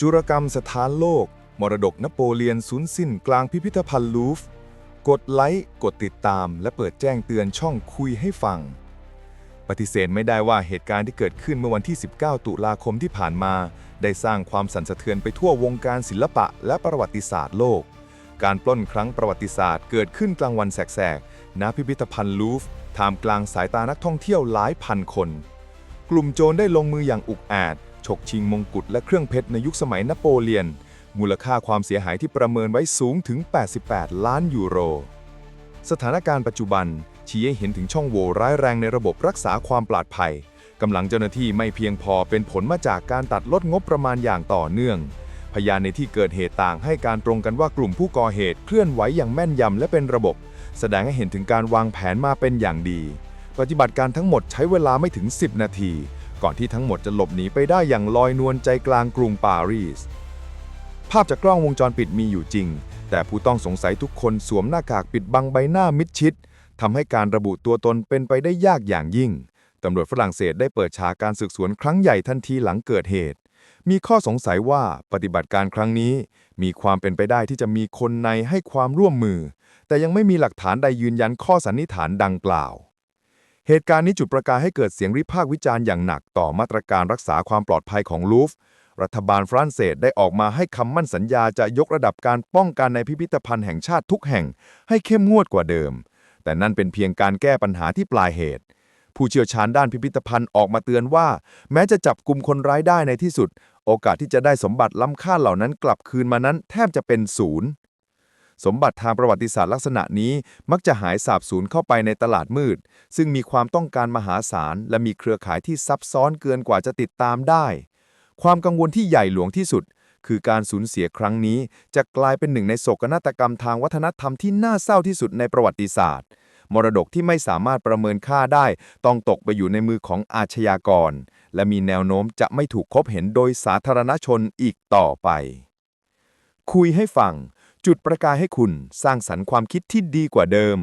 จุรกรรมสถานโลก มรดกนโปเลียนสูญสิ้นกลางพิพิธภัณฑ์ลูฟ์กดไลค์ กดติดตาม และเปิดแจ้งเตือนช่องคุยให้ฟัง ปฏิเสธไม่ได้ว่าเหตุการณ์ที่เกิดขึ้นเมื่อวันที่ 19 ตุลาคมที่ผ่านมา ได้สร้างความสั่นสะเทือนไปทั่ววงการศิลปะและประวัติศาสตร์โลก การปล้นครั้งประวัติศาสตร์เกิดขึ้นกลางวันแสกๆณพิพิธภัณฑ์ลูฟ์ท่ามกลางสายตานักท่องเที่ยวหลายพันคน กลุ่มโจรได้ลงมืออย่างอุกอาจ ฉกชิงมงกุฎและเครื่องเพชรในยุคสมัยนโปเลียน มูลค่าความเสียหายที่ประเมินไว้สูงถึง 88 ล้านยูโร สถานการณ์ปัจจุบันชี้ให้เห็นถึงช่องโหว่ร้ายแรงในระบบรักษาความปลอดภัยกำลังเจ้าหน้าที่ไม่เพียงพอเป็นผลมาจากการตัดลดงบประมาณอย่างต่อเนื่อง พยานในที่เกิดเหตุต่างให้การตรงกันว่ากลุ่มผู้ก่อเหตุเคลื่อนไหวอย่างแม่นยำและเป็นระบบ แสดงให้เห็นถึงการวางแผนมาเป็นอย่างดี ปฏิบัติการทั้งหมดใช้เวลาไม่ถึง 10 นาที ก่อนที่ทั้งหมดจะหลบหนีไปได้อย่างลอยนวลใจกลางกรุงปารีส ภาพจากกล้องวงจรปิดมีอยู่จริง แต่ผู้ต้องสงสัยทุกคนสวมหน้ากากปิดบังใบหน้ามิดชิดทำให้การระบุตัวตนเป็นไปได้ยากอย่างยิ่งตำรวจฝรั่งเศสได้เปิดฉากการสืบสวนครั้งใหญ่ทันทีหลังเกิดเหตุ มีข้อสงสัยว่าปฏิบัติการครั้งนี้ มีความเป็นไปได้ที่จะมีคนในให้ความร่วมมือ แต่ยังไม่มีหลักฐานใดยืนยันข้อสันนิษฐานดังกล่าว เหตุการณ์นี้จุดประกายให้เกิดเสียงวิพากษ์วิจารณ์อย่างหนักต่อมาตรการรักษาความปลอดภัยของลูฟร์รัฐบาลฝรั่งเศสได้ออกมาให้คำมั่นสัญญาจะยกระดับการป้องกันในพิพิธภัณฑ์แห่งชาติทุกแห่ง ให้เข้มงวดกว่าเดิม แต่นั่นเป็นเพียงการแก้ปัญหาที่ปลายเหตุ ผู้เชี่ยวชาญด้านพิพิธภัณฑ์ออกมาเตือนว่า แม้จะจับกลุ่มคนร้ายได้ในที่สุด โอกาสที่จะได้สมบัติล้ำค่าเหล่านั้นกลับคืนมานั้นแทบจะเป็นศูนย์ สมบัติทางประวัติศาสตร์ลักษณะนี้มักจะหายสาบสูญเข้าไปในตลาดมืด ซึ่งมีความต้องการมหาศาล และมีเครือข่ายที่ซับซ้อนเกินกว่าจะติดตามได้ ความกังวลที่ใหญ่หลวงที่สุด คือการสูญเสียครั้งนี้ จะกลายเป็นหนึ่งในโศกนาฏกรรมทางวัฒนธรรมที่น่าเศร้าที่สุดในประวัติศาสตร์ มรดกที่ไม่สามารถประเมินค่าได้ ต้องตกไปอยู่ในมือของอาชญากร และมีแนวโน้มจะไม่ถูกคบเห็นโดยสาธารณชนอีกต่อไป คุยให้ฟัง จุดประกายให้คุณสร้างสรรค์ความคิดที่ดีกว่าเดิม